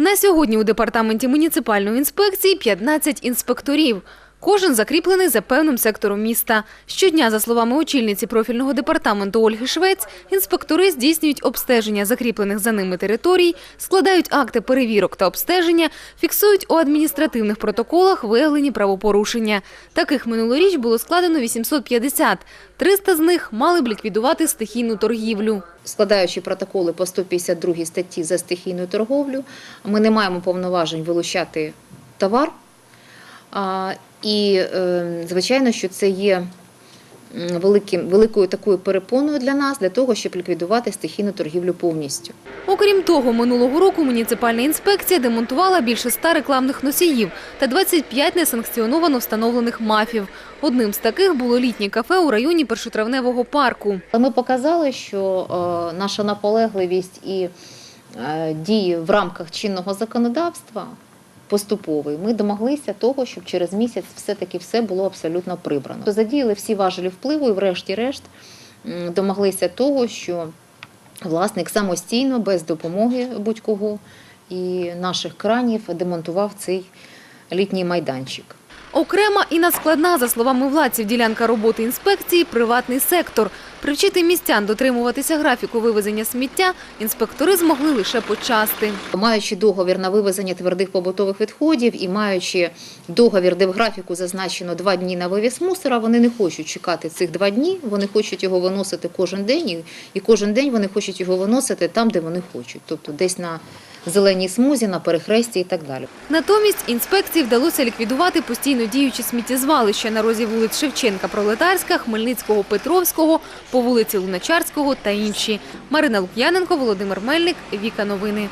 На сьогодні у департаменті муніципальної інспекції 15 інспекторів. Кожен закріплений за певним сектором міста. Щодня, за словами очільниці профільного департаменту Ольги Швець, інспектори здійснюють обстеження закріплених за ними територій, складають акти перевірок та обстеження, фіксують у адміністративних протоколах виявлені правопорушення. Таких минулоріч було складено 850. 300 з них мали б ліквідувати стихійну торгівлю. Складаючи протоколи по 152 статті за стихійну торговлю, ми не маємо повноважень вилучати товар. І, е, звичайно, що це є великим, великою такою перепоною для нас, для того, щоб ліквідувати стихійну торгівлю повністю. Окрім того, минулого року муніципальна інспекція демонтувала більше ста рекламних носіїв та 25 несанкціоновано встановлених мафів. Одним з таких було літнє кафе у районі Першотравневого парку. Ми показали, що е, наша наполегливість і е, дії в рамках чинного законодавства поступовий, ми домоглися того, щоб через місяць все-таки все було абсолютно прибрано. Задіяли всі важелі впливу і врешті-решт домоглися того, що власник самостійно, без допомоги будь-кого і наших кранів демонтував цей літній майданчик. Окрема і надскладна, за словами владців, ділянка роботи інспекції – приватний сектор. Привчити містян дотримуватися графіку вивезення сміття інспектори змогли лише почасти. Маючи договір на вивезення твердих побутових відходів і маючи договір, де в графіку зазначено два дні на вивіз мусора, вони не хочуть чекати цих два дні. Вони хочуть його виносити кожен день, і- кожен день вони хочуть його виносити там, де вони хочуть, тобто десь на зеленій смузі, на перехресті і так далі. Натомість інспекції вдалося ліквідувати постійно діючі сміттєзвалища на розі вулиць Шевченка, Пролетарська, Хмельницького, Петровського, по вулиці Луначарського та інші. Марина Лук'яненко, Володимир Мельник, Віка Новини.